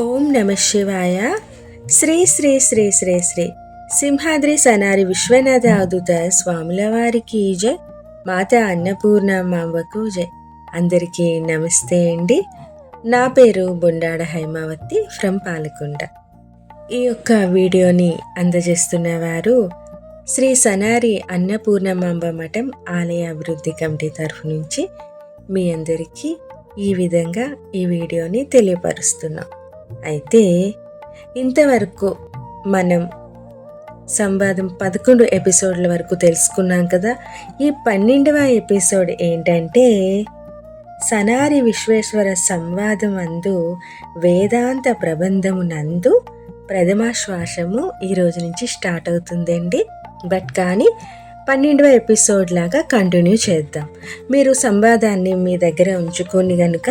ఓం నమ శివాయ. శ్రీ శ్రీ శ్రీ శ్రీ శ్రీ సింహాద్రి సనారి విశ్వనాథ అదుత స్వాముల వారికి జై. మాత అన్నపూర్ణమాంబకు జై. అందరికీ నమస్తే అండి. నా పేరు బొండాడ హైమావతి ఫ్రమ్ పాలకొండ. ఈ యొక్క వీడియోని అందజేస్తున్న వారు శ్రీ సనారి అన్నపూర్ణమాంబ మఠం ఆలయ అభివృద్ధి కమిటీ తరఫు నుంచి మీ అందరికీ ఈ విధంగా ఈ వీడియోని తెలియపరుస్తున్నాం. అయితే ఇంతవరకు మనం సంవాదం పదకొండు ఎపిసోడ్ల వరకు తెలుసుకున్నాం కదా. ఈ పన్నెండవ ఎపిసోడ్ ఏంటంటే సనారి విశ్వేశ్వర సంవాదం అందు వేదాంత ప్రబంధము నందు ప్రథమాశ్వాసము ఈ రోజు నుంచి స్టార్ట్ అవుతుందండి. బట్ కానీ పన్నెండవ ఎపిసోడ్ లాగా కంటిన్యూ చేద్దాం. మీరు సంవాదాన్ని మీ దగ్గర ఉంచుకొని కనుక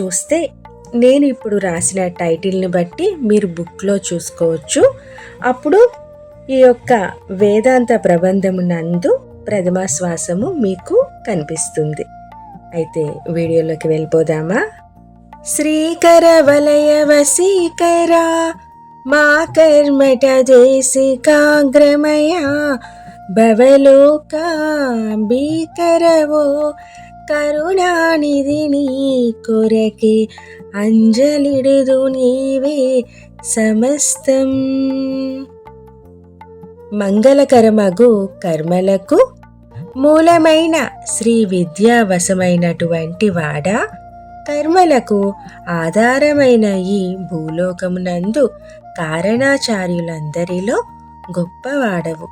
చూస్తే నేను ఇప్పుడు రాసిన టైటిల్ని బట్టి మీరు బుక్లో చూసుకోవచ్చు. అప్పుడు ఈ యొక్క వేదాంత ప్రబంధము నందు ప్రథమ శ్వాసము మీకు కనిపిస్తుంది. అయితే వీడియోలోకి వెళ్ళిపోదామా? శ్రీకర వలయ వసీకరా మా కర్మట దేశికాగ్రమయ భవలోక భీకరవో కరుణానిధి నీ కొరకే అంజలిడుదు నీవే సమస్తం. మంగళకరమగు కర్మలకు మూలమైన శ్రీ విద్యావశమైనటువంటి వాడ కర్మలకు ఆధారమైన ఈ భూలోకమునందు కారణాచార్యులందరిలో గొప్పవాడవు.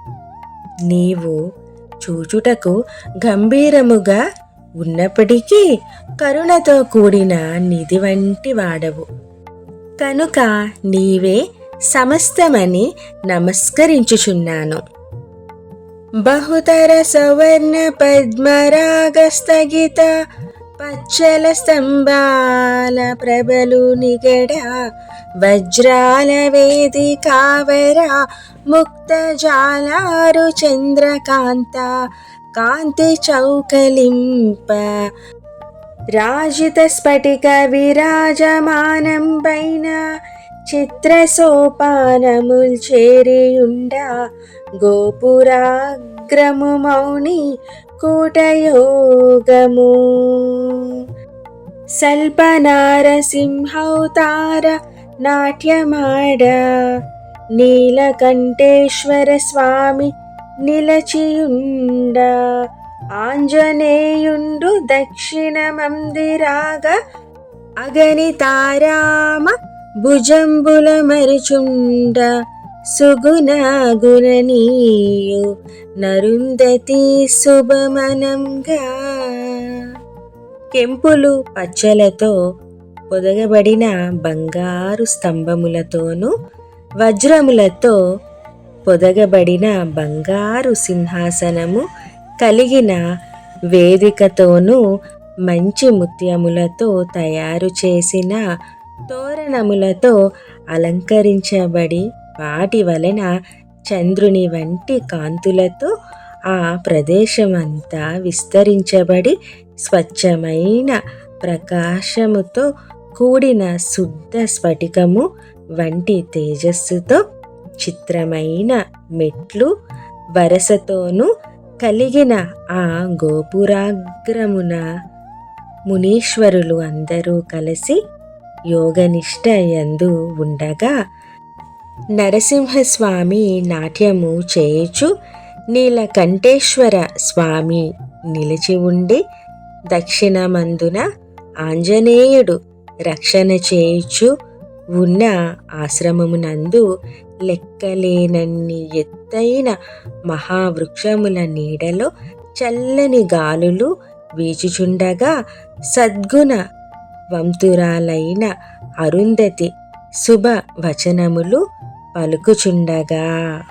నీవు చూచుటకు గంభీరముగా ఉన్నప్పటికీ కరుణతో కూడిన నిధి వంటి వాడవు. కనుక నీవే సమస్తమని నమస్కరించుచున్నాను. బహుతర సవర్ణ పద్మరాగ స్థగిత పచ్చల స్తంభాల ప్రభలు నిగడ వజ్రాల వేదికావర ముక్త జాలారు చంద్రకాంత కాంతి చౌకలింప. రాజిత స్ఫటిక విరాజమానం పైన చిత్ర సోపానముల్ చేరియుండ. గోపురాగ్రము మౌని కూటయోగము. సల్పనారసింహౌతార నాట్యమాడ. నీలకంఠేశ్వర స్వామి నిలచియుండ. ఆంజనేయుండు దక్షిణ మందిరాగ అగణితారామ భుజంబుల మరుచుండ. సుగుణ గుణనీయు నరుందతి శుభమనంగా. కెంపులు పచ్చలతో పొదగబడిన బంగారు స్తంభములతోనూ వజ్రములతో పొదగబడిన బంగారు సింహాసనము కలిగిన వేదికతోనూ మంచి ముత్యములతో తయారు చేసిన తోరణములతో అలంకరించబడి వాటి వలన చంద్రుని వంటి కాంతులతో ఆ ప్రదేశమంతా విస్తరించబడి స్వచ్ఛమైన ప్రకాశముతో కూడిన శుద్ధ స్ఫటికము వంటి తేజస్సుతో చిత్రమైన మెట్లు వరసతోనూ కలిగిన ఆ గోపురాగ్రమున మునీశ్వరులు అందరూ కలిసి యోగనిష్ట యందు ఉండగా నరసింహస్వామి నాట్యము చేయుచు నీలకంఠేశ్వర స్వామి నిలిచి ఉండి దక్షిణమందున ఆంజనేయుడు రక్షణ చేయుచు ఉన్న ఆశ్రమమునందు లెక్కలేనన్ని ఎత్తైన మహావృక్షముల నీడలో చల్లని గాలులు వీచుచుండగా సద్గుణ వంతురాలైన అరుంధతి శుభ వచనములు పలుకుచుండగా.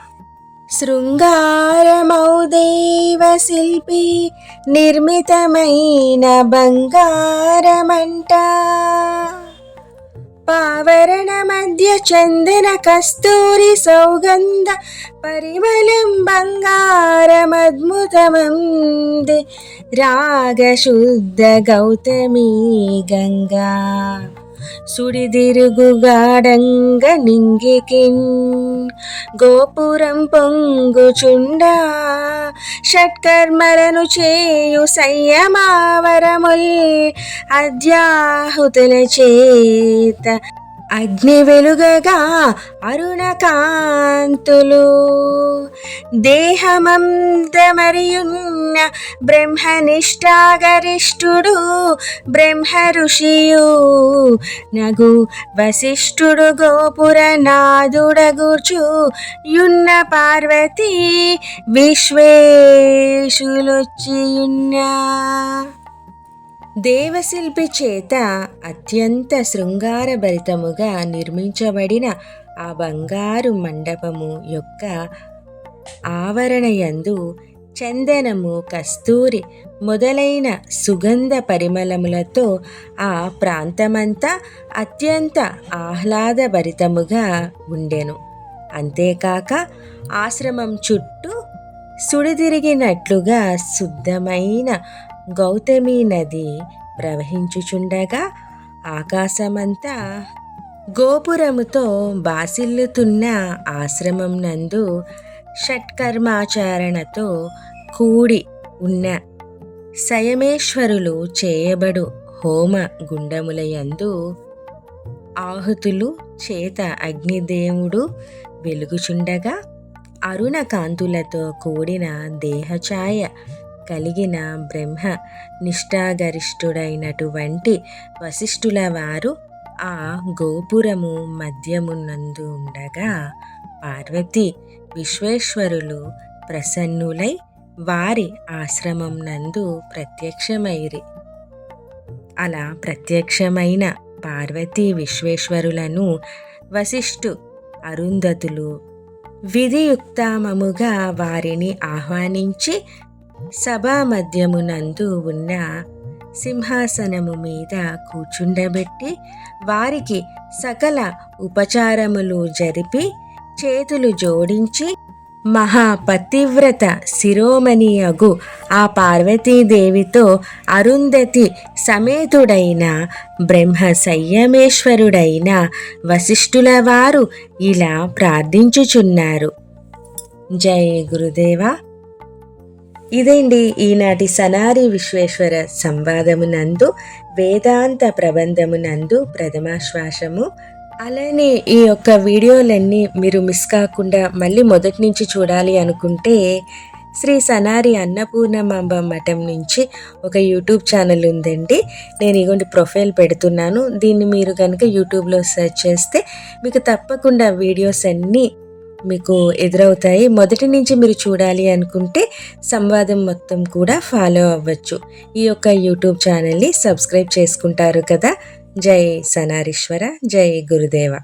శృంగారమౌదేవ శిల్పి నిర్మితమైన బంగారమంట. పావరణ మధ్య చందన కస్తూరి సౌగంధ పరిమళం బంగారమద్భుతమంది రాగశుద్ధ గౌతమీ గంగా. సుడిదిరుగుగాడంగ నింగికిన్. గోపురం పొంగుచుండా షట్కర్మలను చేయు సంయమావరముల్. అద్యాహుతుల చేత అగ్ని వెలుగగా అరుణకాంతులు. కాంతులు బ్రహ్మనిష్టాగరిష్ఠుడు బ్రహ్మ ఋషియు నగు వశిష్ఠుడు గోపుర నాదుడగుచు యున్న పార్వతీ విశ్వేశులొచ్చియున్నా దేవశిల్పి చేత అత్యంత శృంగారభరితముగా నిర్మించబడిన ఆ బంగారు మండపము యొక్క ఆవరణయందు చందనము కస్తూరి మొదలైన సుగంధ పరిమళములతో ఆ ప్రాంతమంతా అత్యంత ఆహ్లాదభరితముగా ఉండెను. అంతేకాక ఆశ్రమం చుట్టూ సుడిదిరిగినట్లుగా శుద్ధమైన గౌతమి నది ప్రవహించుచుండగా ఆకాశమంతా గోపురముతో బాసిల్లుతున్న ఆశ్రమం నందు షట్కర్మాచరణతో కూడి ఉన్న సయమేశ్వరులు చేయబడు హోమ గుండములయందు ఆహుతులు చేత అగ్నిదేవుడు వెలుగుచుండగా అరుణ కాంతులతో కూడిన దేహఛాయ కలిగిన బ్రహ్మ నిష్ఠాగరిష్ఠుడైనటువంటి వశిష్ఠుల వారు ఆ గోపురము మధ్యమునందు ఉండగా పార్వతి విశ్వేశ్వరులు ప్రసన్నులై వారి ఆశ్రమం నందు ప్రత్యక్షమైరి. అలా ప్రత్యక్షమైన పార్వతీ విశ్వేశ్వరులను వశిష్ఠు అరుంధతులు విధియుక్తమముగా వారిని ఆహ్వానించి సభా మధ్యమునందు ఉన్న సింహాసనము మీద కూర్చుండబెట్టి వారికి సకల ఉపచారములు జరిపి చేతులు జోడించి మహాపతివ్రత శిరోమణియగు ఆ పార్వతీదేవితో అరుంధతి సమేతుడైన బ్రహ్మ సంయమేశ్వరుడైన వశిష్ఠుల వారు ఇలా ప్రార్థించుచున్నారు. జయ గురుదేవా. ఇదేండి ఈనాటి సనారి విశ్వేశ్వర సంవాదమునందు వేదాంత ప్రబంధమునందు ప్రథమాశ్వాసము. అలానే ఈ యొక్క వీడియోలన్నీ మీరు మిస్ కాకుండా మళ్ళీ మొదటి నుంచి చూడాలి అనుకుంటే శ్రీ సనారి అన్నపూర్ణమాంబ మఠం నుంచి ఒక యూట్యూబ్ ఛానల్ ఉందండి. నేను ఇగోండి ప్రొఫైల్ పెడుతున్నాను. దీన్ని మీరు కనుక యూట్యూబ్లో సెర్చ్ చేస్తే మీకు తప్పకుండా వీడియోస్ అన్నీ మీకు ఎదురవుతాయి. మొదటి నుంచి మీరు చూడాలి అనుకుంటే సంవాదం మొత్తం కూడా ఫాలో అవ్వచ్చు. ఈ యొక్క యూట్యూబ్ ఛానల్ని సబ్స్క్రైబ్ చేసుకుంటారు కదా. జై సనారీశ్వర జై గురుదేవ.